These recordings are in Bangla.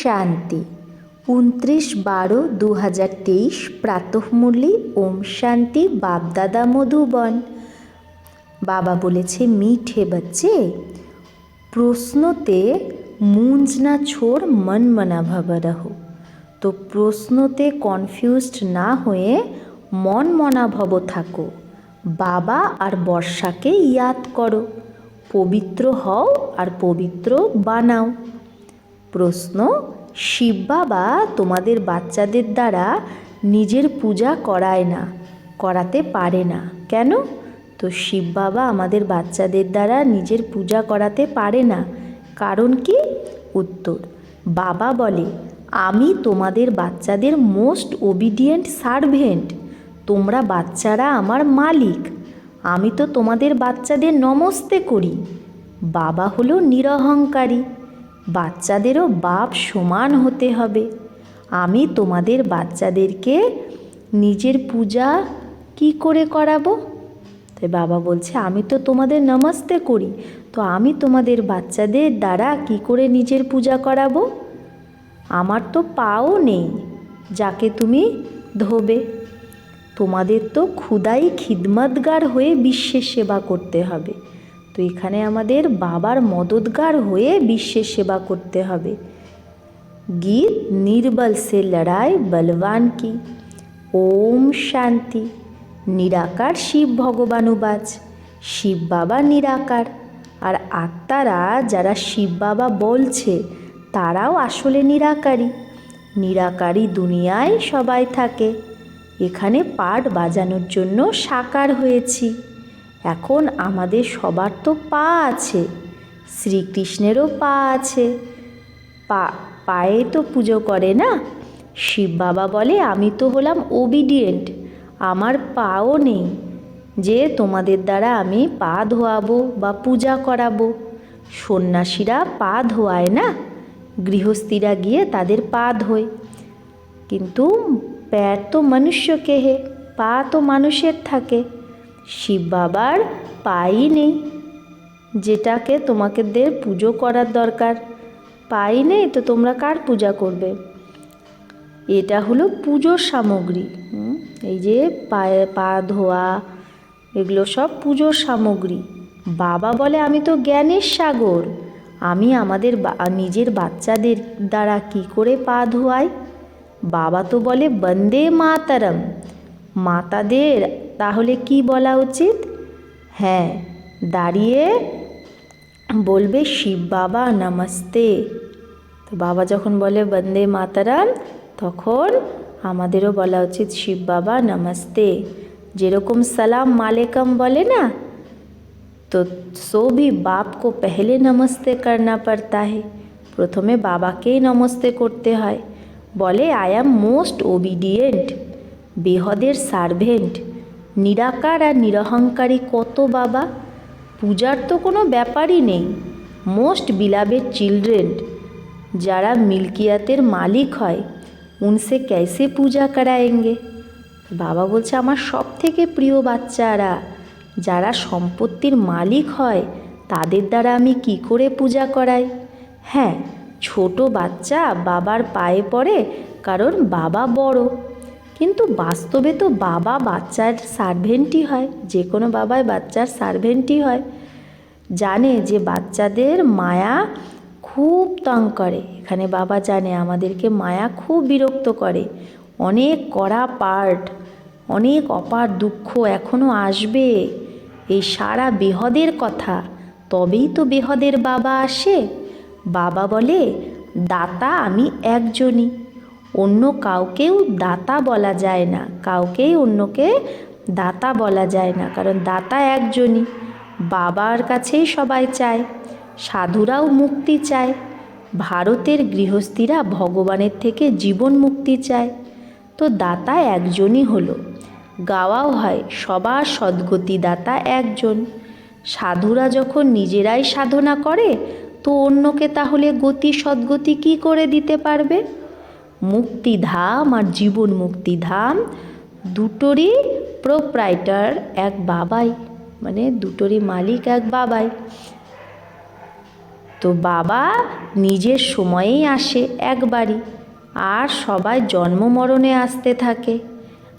শান্তি। উনত্রিশ বারো দু হাজার তেইশ প্রাতঃমূল্যে ওম শান্তি বাপদাদা মধুবন বাবা বলেছে, মিঠে বাচ্চে, প্রশ্নতে মুঞ্জ না ছোড় মন মনা ভাব রহো তো প্রশ্নতে কনফিউজড না হয়ে মন মনা ভব থাকো। বাবা আর বর্ষাকে ইয়াদ করো। পবিত্র হও আর পবিত্র বানাও। প্রশ্ন শিব বাবা তোমাদের বাচ্চাদের দ্বারা নিজের পূজা করায় না, করাতে পারে না। কেন? তো শিব বাবা আমাদের বাচ্চাদের দ্বারা নিজের পূজা করাতে পারে না। কারণ কি? উত্তর, বাবা বলে, আমি তোমাদের বাচ্চাদের মোস্ট ওবিডিয়েন্ট সার্ভেন্ট তোমরা বাচ্চারা আমার মালিক। আমি তো তোমাদের বাচ্চাদের নমস্তে করি। বাবা হলো নিরহংকারী। বাচ্চাদেরও বাপ সমান হতে হবে। আমি তোমাদের বাচ্চাদেরকে নিজের পূজা কি করে করাবো? তাই বাবা বলছে, আমি তো তোমাদের নমস্তে করি, তো আমি তোমাদের বাচ্চাদের দ্বারা কি করে নিজের পূজা করাবো? আমার তো পাও নেই, যাকে তুমি ধোবে। তোমাদের তো ক্ষুদাই খিদমতগার হয়ে বিশ্বের সেবা করতে হবে। তো এখানে আমাদের বাবার মদতগার হয়ে বিশ্বের সেবা করতে হবে। গীত, নির্বল সে লড়াই, বলবান কি? ওম শান্তি। নিরাকার শিব ভগবানুবাজ শিব বাবা নিরাকার। আর আত্মারা যারা শিব বাবা বলছে, তারাও আসলে নিরাকারী। নিরাকারী দুনিয়ায় সবাই থাকে। এখানে পাট বাজানোর জন্য সাকার হয়েছি। এখন আমাদের সবার তো পা আছে, শ্রীকৃষ্ণেরও পা আছে। পা, পায়ে তো পুজো করে না? শিব বাবা বলে, আমি তো হলাম ওবিডিয়েন্ট আমার পাও নেই যে তোমাদের দ্বারা আমি পা ধোয়াবো বা পূজা করাবো। সন্ন্যাসীরা পা ধোয়ায় না? গৃহস্থীরা গিয়ে তাদের পা ধোয়। কিন্তু প্যার তো মনুষ্যকে হে, পা তো মানুষের থাকে। শিব বাবার পাই নেই। যেটাকে তোমাকে তোমাকেদের পুজো করার দরকার। পাই নেই তো তোমরা কার পূজা করবে? এটা হলো পুজোর সামগ্রী। এই যে পায়ে পা ধোয়া, এগুলো সব পুজোর সামগ্রী। বাবা বলে, আমি তো জ্ঞানের সাগর। আমি আমাদের নিজের বাচ্চাদের দ্বারা কি করে পা ধোয়াই? বাবা তো বলে, বন্দে মাতারম। মাতাদের তাহলে কি বলা উচিত? হ্যাঁ দাঁড়িয়ে বলবে শিব বাবা, নমস্তে। তো বাবা যখন বলে বন্দে মাতারাম, তখন আমাদেরও বলা উচিত শিব বাবা, নমস্তে। যেরকম সালাম মালেকম বলে না, তো সো ভি বাপ কো পেহলে নমস্তে করনা পড়তা হে। প্রথমে বাবাকেই নমস্তে করতে হয়। বলে আই অ্যাম মোস্ট ওবিডিয়েন্ট বেহদের সার্ভেন্ট নিরাকার আর নিরহংকারী কত বাবা? পূজার তো কোনো ব্যাপারই নেই। মোস্ট বিলাভেড চিলড্রেন, যারা মিল্কিয়াতের মালিক হয়, উনসে कैसे পূজা করায়েঙ্গে। বাবা বলছে, আমার সব থেকে প্রিয় বাচ্চারা, যারা সম্পত্তির মালিক হয়, তাদের দ্বারা আমি কি করে পূজা করাই? হ্যাঁ ছোট বাচ্চা বাবার পায়ে পড়ে, কারণ বাবা বড়। কিন্তু বাস্তবে তো বাবা বাচ্চার সার্ভেন্টই হয়, যে কোনো বাবাই বাচ্চার সার্ভেন্টই হয়। জানে যে বাচ্চাদের মায়া খুব তং করে। এখানে বাবা জানে আমাদেরকে মায়া খুব বিরক্ত করে। অনেক কড়া পার্ট অনেক অপার দুঃখ এখনও আসবে। এই সারা বেহদের কথা, তবেই তো বেহদের বাবা আসে। বাবা বলে, দাতা আমি একজনই। অন্য কাউকেও দাতা বলা যায় না। কাউকেই অন্যকে দাতা বলা যায় না। কারণ দাতা একজনই। বাবার কাছেই সবাই চায়। সাধুরাও মুক্তি চায়। ভারতের গৃহস্থীরা ভগবানের থেকে জীবন মুক্তি চায়। তো দাতা একজনই হলো। গাওয়াও হয়, সবার সদ্গতি দাতা একজন। সাধুরা যখন নিজেরাই সাধনা করে, তো অন্যকে তাহলে গতি সদ্গতি কি করে দিতে পারবে? মুক্তিধাম আর জীবন মুক্তিধাম দুটোরই প্রোপ্রাইটার এক বাবাই মানে দুটোরই মালিক এক বাবাই। তো বাবা নিজের সময়েই আসে একবারই, আর সবাই জন্ম মরণে আসতে থাকে।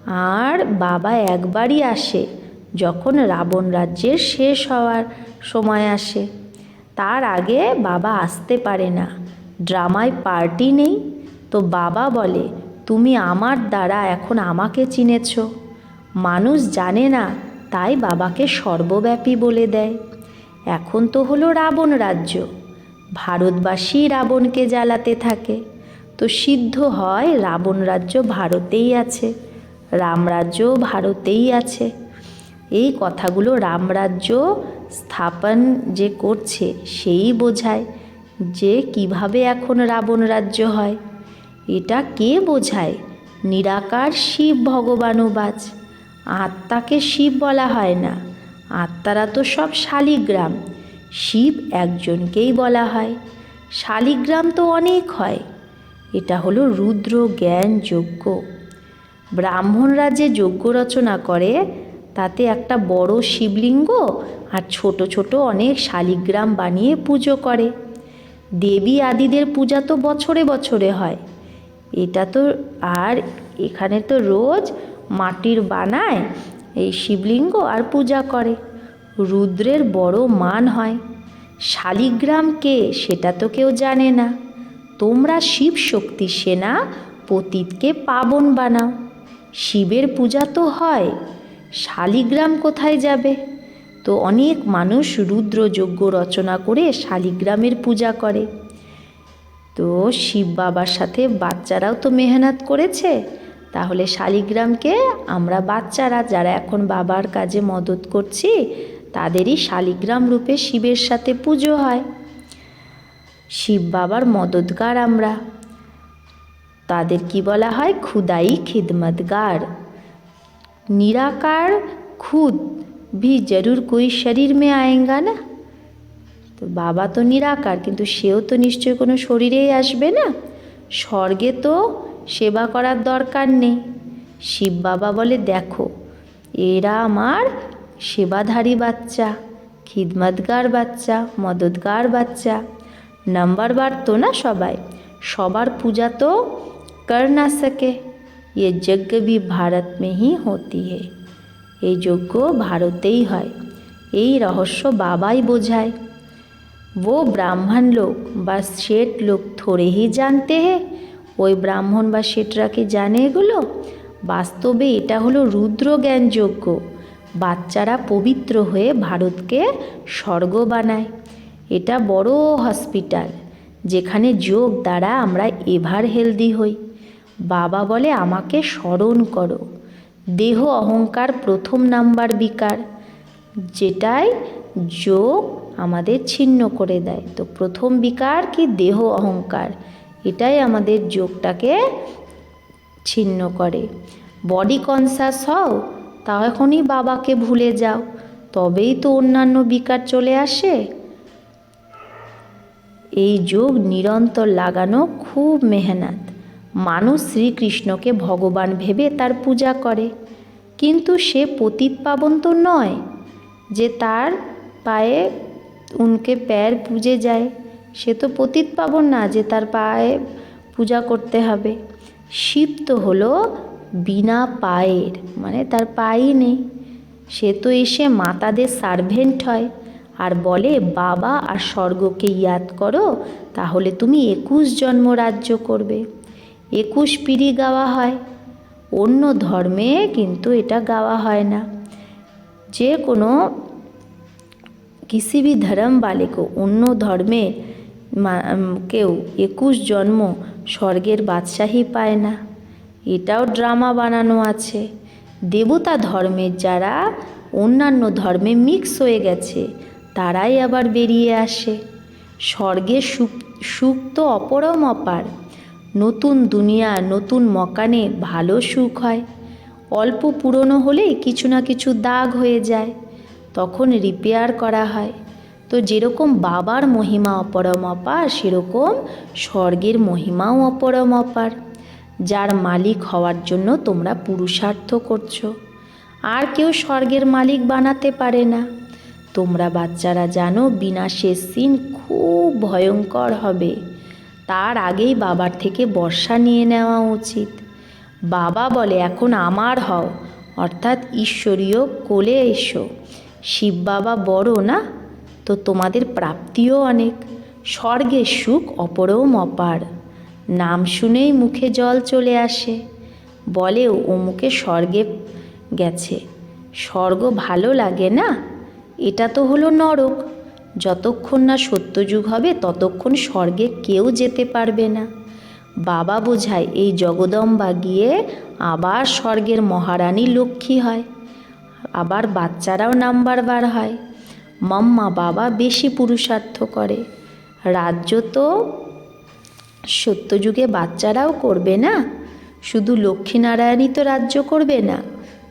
আর বাবা একবারই আসে যখন রাবণ রাজ্যের শেষ হওয়ার সময় আসে। তার আগে বাবা আসতে পারে না। ড্রামায় পার্টি নেই। তো বাবা বলে, তুমি আমার দ্বারা এখন আমাকে চিনেছ। মানুষ জানে না, তাই বাবাকে সর্বব্যাপী বলে দেয়। এখন তো হলো রাবণ রাজ্য। ভারতবাসী রাবণকে জ্বালাতে থাকে। তো সিদ্ধ হয় রাবণ রাজ্য ভারতেই আছে রামরাজ্য ভারতেই আছে। এই কথাগুলো রামরাজ্য স্থাপন যে করছে, সেই বোঝায় যে কীভাবে এখন রাবণ রাজ্য হয়। এটা কে বোঝায়? নিরাকার শিব ভগবানুবাজ আত্মাকে শিব বলা হয় না। আত্মারা তো সব শালিগ্রাম। শিব একজনকেই বলা হয়। শালিগ্রাম তো অনেক হয়। এটা হলো রুদ্র জ্ঞান যজ্ঞ। ব্রাহ্মণরা যে যজ্ঞ রচনা করে, তাতে একটা বড় শিবলিঙ্গ আর ছোট ছোট অনেক শালিগ্রাম বানিয়ে পুজো করে। দেবী আদিদের পূজা তো বছরে বছরে হয়। এটা তো আর এখানে তো রোজ মাটির বানায়, এই শিবলিঙ্গ আর পূজা করে। রুদ্রের বড় মান হয়। শালিগ্রাম কে সেটা তো কেউ জানে না। তোমরা শিব শক্তি সেনা পতীতকে পাবন বানাও। শিবের পূজা তো হয়, শালিগ্রাম কোথায় যাবে? তো অনেক মানুষ রুদ্র যজ্ঞ রচনা করে শালিগ্রামের পূজা করে। তো শিব বাবার সাথে বাচ্চারাও তো মেহনত করেছে তাহলে শালিগ্রামকে আমরা বাচ্চারা যারা এখন বাবার কাজে মদত করছি তাদেরই শালিগ্রাম রূপে শিবের সাথে পুজো হয় শিব বাবার মদতগার আমরা তাদের কি বলা হয় খুদাই খিদমতগার निराकार खुद भी जरूर कोई शरीर में आएगा না তো বাবা তো নিরাকার, কিন্তু সেও তো নিশ্চয়ই কোনো শরীরেই আসবে না। স্বর্গে তো সেবা করার দরকার নেই। শিব বাবা বলে, দেখো, এরা আমার সেবাধারী বাচ্চা, খিদমতগার বাচ্চা, মদতগার বাচ্চা। নাম্বার বার তো না সবাই, সবার পূজা তো কর না সকে। এ যজ্ঞ বি ভারত মেহি হতি হে। এই যজ্ঞ ভারতেই হয়। এই রহস্য বাবাই বোঝায়। वो ব্রাহ্মণ লোক বা শেঠ লোক থোড়ে হি জানতে হে ওই ব্রাহ্মণ বা শেঠরা কি জানে এগুলো বাস্তবে এটা হলো রুদ্র জ্ঞান যজ্ঞ বাচ্চারা পবিত্র হয়ে ভারতকে স্বর্গ বানায় এটা বড় হসপিটাল যেখানে যোগ দ্বারা আমরা এভার হেলদি হই বাবা বলে আমাকে স্মরণ করো দেহ অহংকার প্রথম নাম্বার বিকার যেটাই যোগ আমাদের ছিন্ন করে দেয়। তো প্রথম বিকার কি দেহ অহংকার? এটাই আমাদের যোগটাকে ছিন্ন করে। বডি কনসাস হও, তা এখনই বাবাকে ভুলে যাও। তবেই তো অন্যান্য বিকার চলে আসে। এই যোগ নিরন্তর লাগানো খুব মেহনত। মানুষ শ্রীকৃষ্ণকে ভগবান ভেবে তার পূজা করে। কিন্তু সে পতিত পাবন তো নয় যে তার পায়ে উনকে প্যার পুজে যায়। সে তো পতিত পাবন না যে তার পায়ে পূজা করতে হবে। শিব তো হলো বিনা পায়ের মানে তার পাই নেই। সে তো এসে মাতাদের সার্ভেন্ট হয় আর বলে, বাবা আর স্বর্গকে ইয়াদ করো, তাহলে তুমি একুশ জন্ম রাজ্য করবে। একুশ পিড়ি গাওয়া হয়। অন্য ধর্মে কিন্তু এটা গাওয়া হয় না। যে কোনো কিসি ভি ধর্ম বালে কো অন্য ধর্মের কেউ একুশ জন্ম স্বর্গের বাদশাহী পায় না। এটাও ড্রামা বানানো আছে। দেবতা ধর্মের যারা অন্যান্য ধর্মে মিক্স হয়ে গেছে, তারাই আবার বেরিয়ে আসে। স্বর্গে সুখ তো অপরম অপার। নতুন দুনিয়া, নতুন মকানে ভালো সুখ হয়। অল্প পুরনো হলে কিছু না কিছু দাগ হয়ে যায়। তখন রিপেয়ার করা হয়। তো যেরকম বাবার মহিমা অপরম অপার, সেরকম স্বর্গের মহিমাও অপরম অপার। যার মালিক হওয়ার জন্য তোমরা পুরুষার্থ করছ। আর কেউ স্বর্গের মালিক বানাতে পারে না। তোমরা বাচ্চারা জানো, বিনাশের সিন খুব ভয়ঙ্কর হবে। তার আগেই বাবার থেকে বর্ষা নিয়ে নেওয়া উচিত। বাবা বলে, এখন আমার হও। অর্থাৎ ঈশ্বরীয় কোলে এসো। শিব বাবা বড় না? তো তোমাদের প্রাপ্তিও অনেক। স্বর্গের সুখ অপরম অপার। নাম শুনেই মুখে জল চলে আসে। বলে, অমুকে স্বর্গে গেছে। স্বর্গ ভালো লাগে না? এটা তো হলো নরক। যতক্ষণ না সত্যযুগ হবে, ততক্ষণ স্বর্গে কেউ যেতে পারবে না। বাবা বোঝায়, এই জগদম্বা গিয়ে আবার স্বর্গের মহারানী লক্ষ্মী হয়। আবার বাচ্চারাও নাম্বার বার হয়। মাম্মা বাবা বেশি পুরুষার্থ করে। রাজ্য তো সত্যযুগে বাচ্চারাও করবে না। শুধু লক্ষ্মীনারায়ণই তো রাজ্য করবে না।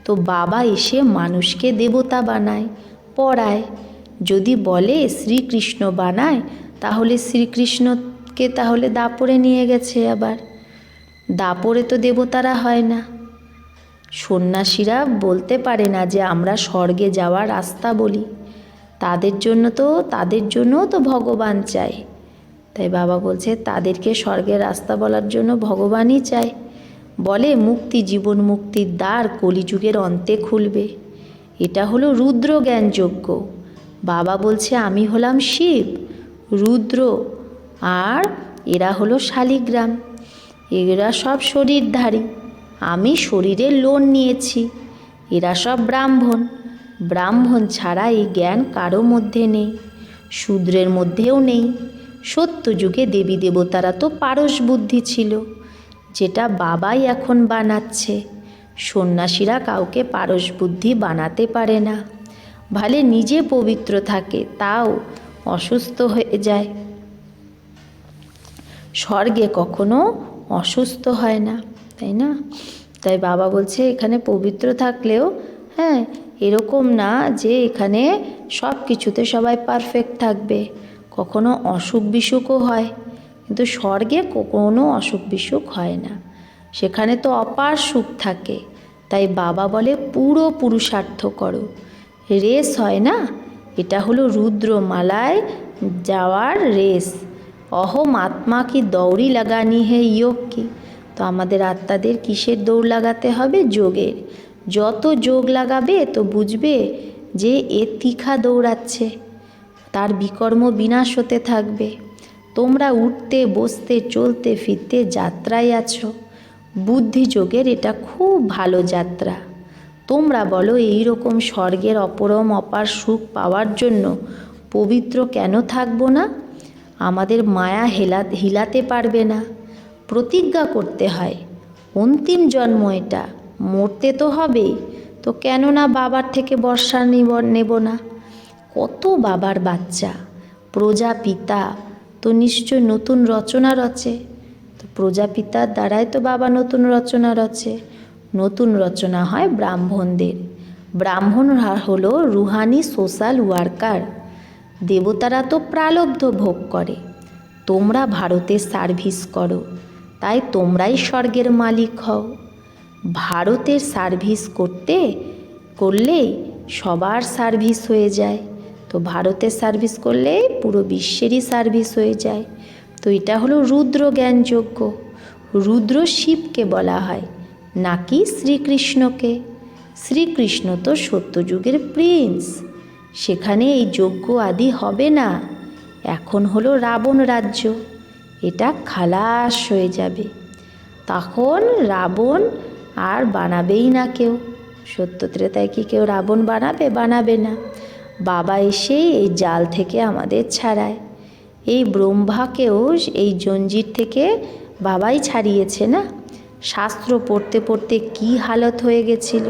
তো বাবা এসে মানুষকে দেবতা বানায়, পড়ায়। যদি বলে শ্রীকৃষ্ণ বানায়, তাহলে শ্রীকৃষ্ণকে তাহলে দাপরে নিয়ে গেছে আবার। দাপরে তো দেবতারা হয় না। সন্ন্যাসীরা বলতে পারে না যে আমরা স্বর্গে যাওয়ার রাস্তা বলি। তাদের জন্য তো, তাদের জন্যও তো ভগবান চাই তাই বাবা বলছে, তাদেরকে স্বর্গের রাস্তা বলার জন্য ভগবানই চায়। বলে, মুক্তি জীবন মুক্তির দ্বার কলিযুগের অন্তে খুলবে। এটা হলো রুদ্র জ্ঞানযোগ্য বাবা বলছে, আমি হলাম শিব, রুদ্র আর এরা হলো শালিগ্রাম। এরা সব শরীরধারী। আমি শরীরে লোন নিয়েছি। এরা সব ব্রাহ্মণ। ব্রাহ্মণ ছাড়া এই জ্ঞান কারও মধ্যে নেই। শূদ্রের মধ্যেও নেই। সত্য যুগে দেবী দেবতারা তো পারস বুদ্ধি ছিল। যেটা বাবাই এখন বানাচ্ছে। সন্ন্যাসীরা কাউকে পারস বুদ্ধি বানাতে পারে না। ভালে নিজে পবিত্র থাকে, তাও অসুস্থ হয়ে যায়। স্বর্গে কখনো অসুস্থ হয় না। তাই না? তাই বাবা বলছে, এখানে পবিত্র থাকলেও হ্যাঁ এরকম না যে এখানে সব কিছুতে সবাই পারফেক্ট থাকবে। কখনো অসুখ বিসুখও হয়, কিন্তু স্বর্গে কোনো অসুখ বিসুখ হয় না। সেখানে তো অপার সুখ থাকে। তাই বাবা বলে, পুরো পুরুষার্থ করো। রেস হয় না? এটা হলো রুদ্রমালায় যাওয়ার রেস। অহম আত্মা কি দৌড়ি লাগানি হে যোগ কি? তো আমাদের আত্মাদের কিসের দৌড় লাগাতে হবে? যোগের। যত যোগ লাগাবে, তো বুঝবে যে এ তীখা দৌড়াচ্ছে। তার বিকর্ম বিনাশ হতে থাকবে। তোমরা উঠতে, বসতে, চলতে, ফিরতে যাত্রায় আছো। বুদ্ধিযোগের এটা খুব ভালো যাত্রা। তোমরা বলো এই রকম স্বর্গের অপরম, অপার সুখ পাওয়ার জন্য পবিত্র কেন থাকব না? আমাদের মায়া হেলা, হিলাতে পারবে না। প্রতিজ্ঞা করতে হয়। অন্তিম জন্ম এটা। মরতে তো হবেই তো কেন না বাবার থেকে বর্ষা নিব, নেব না। কত বাবার বাচ্চা। প্রজাপিতা তো নিশ্চয় নতুন রচনা রচে। তো প্রজাপিতার দ্বারাই তো বাবা নতুন রচনা রচে। নতুন রচনা হয় ব্রাহ্মণদের। ব্রাহ্মণ হলো রুহানি সোশ্যাল ওয়ার্কার। দেবতারা তো প্রালব্ধ ভোগ করে। তোমরা ভারতের সার্ভিস করো। তাই তোমরাই স্বর্গের মালিক হও। ভারতের সার্ভিস করতে, করলে সবার সার্ভিস হয়ে যায়। তো ভারতের সার্ভিস করলে পুরো বিশ্বেরই সার্ভিস হয়ে যায়। তো এটা হলো রুদ্র জ্ঞানযোগ্য রুদ্র শিবকে বলা হয়, নাকি শ্রীকৃষ্ণকে? শ্রীকৃষ্ণ তো সত্যযুগের প্রিন্স। সেখানে এই যজ্ঞ আদি হবে না। এখন হলো রাবণ রাজ্য। এটা খালাস হয়ে যাবে। তখন রাবণ আর বানাবেই না কেউ। সত্য ত্রেতায় কি কেউ রাবণ বানাবে? বানাবে না। বাবা এসেই এই জাল থেকে আমাদের ছাড়ায়। এই ব্রহ্মাকেও এই জঞ্জির থেকে বাবাই ছাড়িয়েছে না? শাস্ত্র পড়তে পড়তে কি হালত হয়ে গেছিল?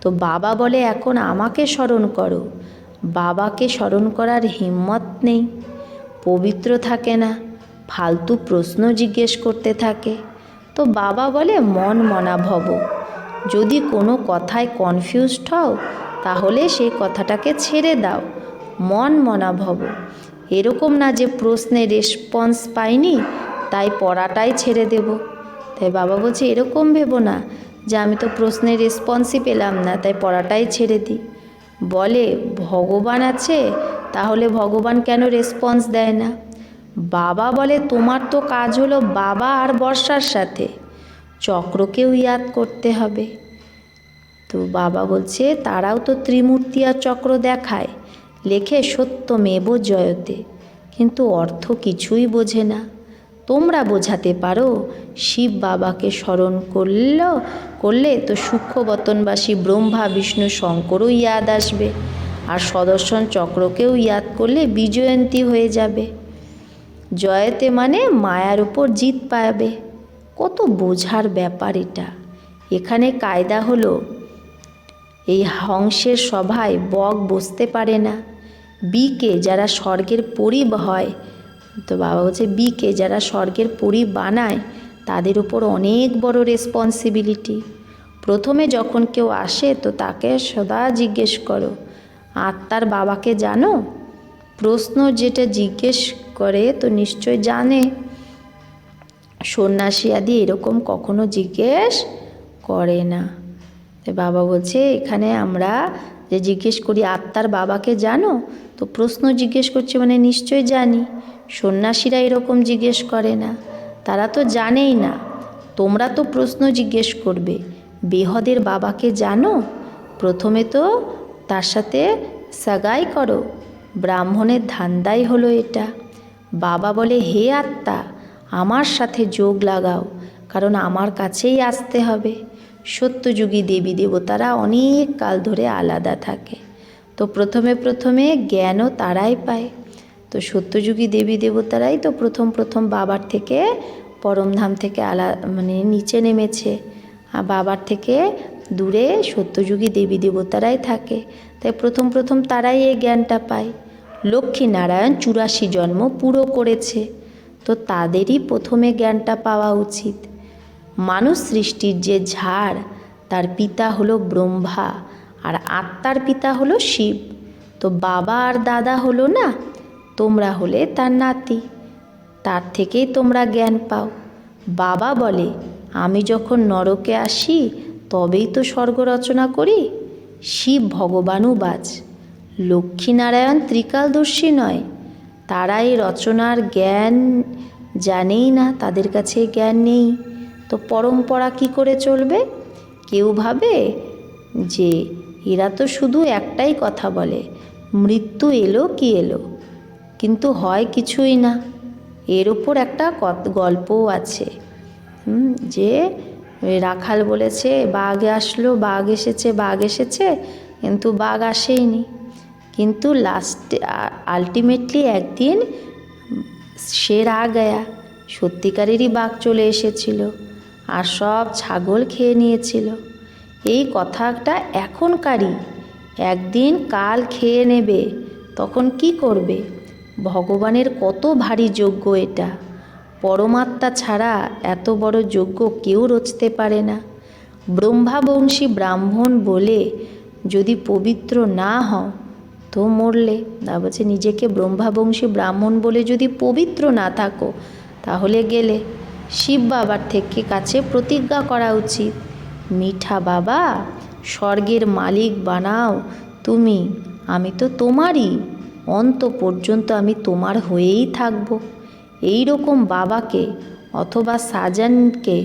তো বাবা বলে, এখন আমাকে স্মরণ করো। বাবাকে স্মরণ করার হিম্মত নেই। পবিত্র থাকে না। ফালতু প্রশ্ন জিজ্ঞেস করতে থাকে। তো বাবা বলে, মন মনা ভব যদি কোনো কথায় কনফিউজড হও, তাহলে সেই কথাটাকে ছেড়ে দাও। মন মনা ভব এরকম না যে প্রশ্নে রেসপন্স পাইনি, তাই পড়াটাই ছেড়ে দেব। তাই বাবা বলছে, এরকম ভেবো না যে আমি তো প্রশ্নের রেসপন্সই পেলাম না, তাই পড়াটাই ছেড়ে দিই বলে, ভগবান আছে, তাহলে ভগবান কেন রেসপন্স দেয় না? বাবা বলে, তোমার তো কাজ হলো বাবা আর বর্ষার সাথে। চক্রকেও ইয়াদ করতে হবে। তো বাবা বলছে, তারাও তো ত্রিমূর্তি আর চক্র দেখায়। লেখে সত্য সত্যমেব জয়তে। কিন্তু অর্থ কিছুই বোঝে না। তোমরা বোঝাতে পারো, শিব বাবাকে স্মরণ করল, করলে তো সূক্ষ্মবতনবাসী ব্রহ্মা, বিষ্ণু, শঙ্করও ইয়াদ আসবে। আর সদর্শন চক্রকেও ইয়াদ করলে বিজয়ন্তী হয়ে যাবে। জয়তে মানে মায়ার উপর জিত পাবে। কত বোঝার ব্যাপার এটা। এখানে কায়দা হলো, এই হংসের সভায় বক বসতে পারে না। বিকে যারা স্বর্গের পরি হয়, তো বাবা বলছে, বিকে যারা স্বর্গের পরি বানায়, তাদের উপর অনেক বড় রেসপন্সিবিলিটি প্রথমে যখন কেউ আসে, তো তাকে সদা জিজ্ঞেস করো, আত্মার বাবাকে জানো? প্রশ্ন যেটা জিজ্ঞেস করে তো নিশ্চয় জানে। সন্ন্যাসী আদি এরকম কখনো জিজ্ঞেস করে না। বাবা বলছে, এখানে আমরা যে জিজ্ঞেস করি, আত্মার বাবাকে জানো? তো প্রশ্ন জিজ্ঞেস করছে মানে নিশ্চয় জানি। সন্ন্যাসীরা এরকম জিজ্ঞেস করে না। তারা তো জানেই না। তোমরা তো প্রশ্ন জিজ্ঞেস করবে, বেহদের বাবাকে জানো? প্রথমে তো তার সাথে সাগাই করো। ব্রাহ্মণের ধান্দাই হলো এটা। বাবা বলে, হে আত্মা, আমার সাথে যোগ লাগাও, কারণ আমার কাছেই আসতে হবে। সত্যযুগী দেবী দেবতারা অনেক কাল ধরে আলাদা থাকে। তো প্রথমে প্রথমে জ্ঞানও তারাই পায়। তো সত্যযুগী দেবী দেবতারাই তো প্রথম প্রথম বাবার থেকে পরমধাম থেকে আলা মানে নিচে নেমেছে। আর বাবার থেকে দূরে সত্যযুগী দেবী দেবতারাই থাকে। তাই প্রথম প্রথম তারাই এই জ্ঞানটা পায়। লক্ষ্মীনারায়ণ চুরাশি জন্ম পুরো করেছে। তো তাদেরই প্রথমে জ্ঞানটা পাওয়া উচিত। মানুষ সৃষ্টির যে ঝাড়, তার পিতা হলো ব্রহ্মা আর আত্মার পিতা হলো শিব। তো বাবা আর দাদা হলো না, তোমরা হলে তার নাতি। তার থেকেই তোমরা জ্ঞান পাও। বাবা বলে, আমি যখন নরকে আসি, তবেই তো স্বর্গ রচনা করি। শিব ভগবানও বাজ। লক্ষ্মীনারায়ণ ত্রিকালদর্শী নয়। তারা এই রচনার জ্ঞান জানেই না, তাদের কাছে জ্ঞান নেই। তো পরম্পরা কি করে চলবে? কেউ ভাবে যে এরা তো শুধু একটাই কথা বলে, মৃত্যু এলো কি এলো? কিন্তু হয় কিছুই না। এর ওপর একটা গল্পও আছে। যে রাখাল বলেছে, বাঘ আসলো, বাঘ এসেছে বাঘ এসেছে, কিন্তু বাঘ আসেইনি। কিন্তু লাস্টে আলটিমেটলি একদিন শের আ গয়া সত্যিকারেরই বাঘ চলে এসেছিল আর সব ছাগল খেয়ে নিয়েছিল। এই কথাটা এখনকারই, একদিন কাল খেয়ে নেবে, তখন কি করবে? ভগবানের কত ভারী যোগ্য এটা। পরমাত্মা ছাড়া এত বড় যোগ্য কেউ রচতে পারে না। ব্রহ্মাবংশী ব্রাহ্মণ বলে যদি পবিত্র না হও তো মরলে তা বলছে নিজেকে ব্রহ্মাবংশী ব্রাহ্মণ বলে যদি পবিত্র না থাকো, তাহলে গেলে শিব বাবার থেকে কাছে প্রতিজ্ঞা করা উচিত। মিঠা বাবা, স্বর্গের মালিক বানাও তুমি, আমি তো তোমারই, অন্ত পর্যন্ত আমি তোমার হয়েই থাকব। এই রকম বাবাকে অথবা সাজানকে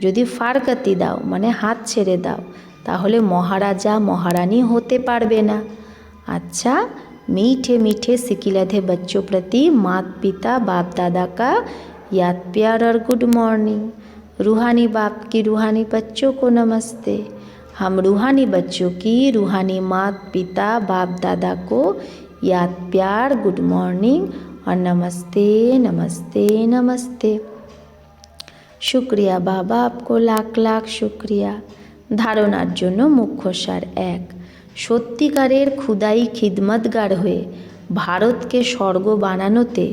যদি ফারকাতি দাও মানে হাত ছেড়ে দাও, তাহলে মহারাজা মহারানী হতে পারবে না। अच्छा मीठे मीठे सिकिलधे बच्चों प्रति मात पिता बाप दादा का याद प्यार और गुड मॉर्निंग रूहानी बाप की रूहानी बच्चों को नमस्ते हम रूहानी बच्चों की रूहानी मात पिता बाप दादा को याद प्यार गुड मॉर्निंग और नमस्ते नमस्ते नमस्ते শুক্রিয়া বাবা আপকো লাখ লাখ শুক্রিয়া ধারণার জন্য মুখ্য সার এক সত্যিকারের খুদাই খিদমতগার হয়ে ভারতকে স্বর্গ বানানোতে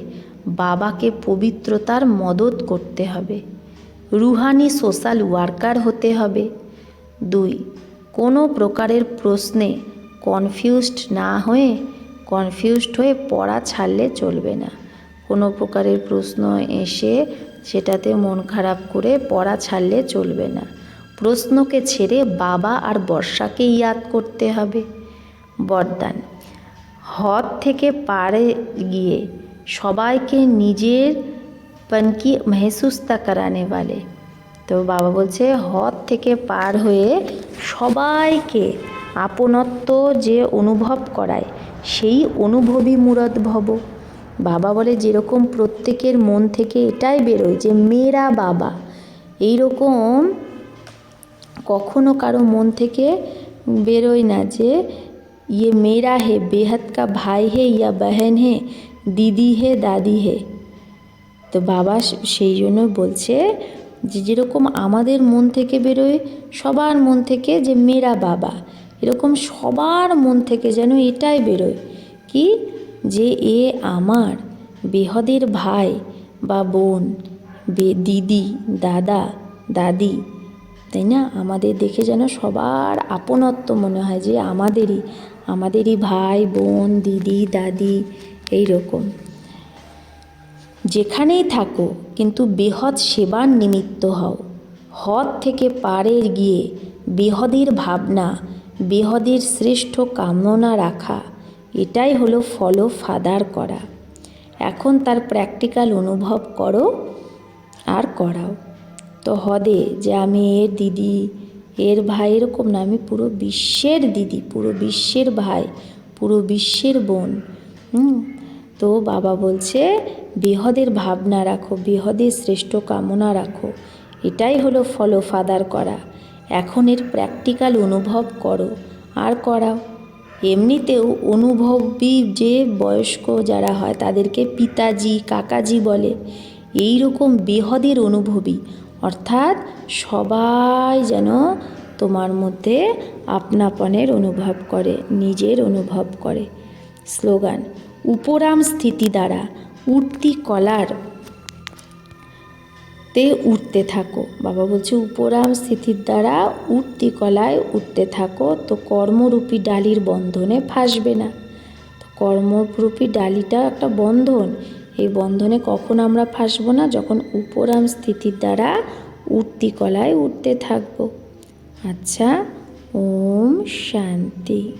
বাবাকে পবিত্রতার মদত করতে হবে। রুহানি সোশ্যাল ওয়ার্কার হতে হবে। দুই, কোনো প্রকারের প্রশ্নে কনফিউজড না হয়ে কনফিউজড হয়ে পড়া ছাড়লে চলবে না। কোনো প্রকারের প্রশ্ন এসে সেটাতে মন খারাপ করে পড়া ছাড়লে চলবে না। প্রশ্নকে ছেড়ে বাবা আর বর্ষাকে ইয়াদ করতে হবে। বরদান। হদ থেকে পারে গিয়ে সবাইকে নিজের পনকি মেহসুস্তা করানে वाले তো বাবা বলছে হদ থেকে পার হয়ে সবাইকে আপনত্ব যে অনুভব করায়, সেই অনুভবী মুরদ ভব। বাবা বলে, যেরকম প্রত্যেকের মন থেকে এটাই বেরোয় যে মেরা বাবা এই রকম কখনো কারও মন থেকে বেরোয় না যে ইয়ে মেরা হে বেহদ কা ভাই হে ইয়া বহন হে, দিদি হে, দাদি হে। তো বাবা সেই জন্য বলছে যে, যেরকম আমাদের মন থেকে বেরোয়, সবার মন থেকে যে মেরা বাবা, এরকম সবার মন থেকে যেন এটাই বেরোয় কি? যে এ আমার বেহদের ভাই বা বোন, বে, দিদি, দাদা, দাদি তাই না? আমাদের দেখে যেন সবার আপনত্ব মনে হয় যে আমাদেরই আমাদেরই ভাই, বোন, দিদি, দাদি এই রকম যেখানেই থাকো, কিন্তু বেহদ সেবার নিমিত্ত হও। হদ থেকে পারে গিয়ে বেহদের ভাবনা, বেহদের শ্রেষ্ঠ কামনা রাখা, এটাই হলো ফলো ফাদার করা। এখন তার প্র্যাকটিক্যাল অনুভব করো আর করাও। তো হদে যে আমি এর দিদি, এর ভাই এরকম না, আমি পুরো বিশ্বের দিদি, পুরো বিশ্বের ভাই, পুরো বিশ্বের বোন। হুম? তো বাবা বলছে, বেহদের ভাবনা রাখো, বেহদের শ্রেষ্ঠ কামনা রাখো। এটাই হলো ফলো ফাদার করা। এখন এর প্র্যাকটিক্যাল অনুভব করো। আর করাও। এমনিতেও অনুভবী যে বয়স্ক যারা হয়, তাদেরকে পিতাজি, কাকাজি বলে। এই রকম বেহদের অনুভবী। অর্থাৎ সবাই যেন তোমার মধ্যে আপনাপনের অনুভব করে, নিজের অনুভব করে। স্লোগান, উপরাম স্থিতি দ্বারা উঠতি কলার। তে উঠতে থাকো। বাবা বলছে, উপরাম স্থিতির দ্বারা উঠতি কলায় উঠতে থাকো। তো কর্মরূপী ডালির বন্ধনে ফাঁসবে না। তো কর্মরূপী ডালিটা একটা বন্ধন। এই বন্ধনে কখন আমরা ফাঁসবো না? যখন উপরাম স্থিতির দ্বারা উঠতি কলায় উঠতে থাকব। আচ্ছা ওম শান্তি।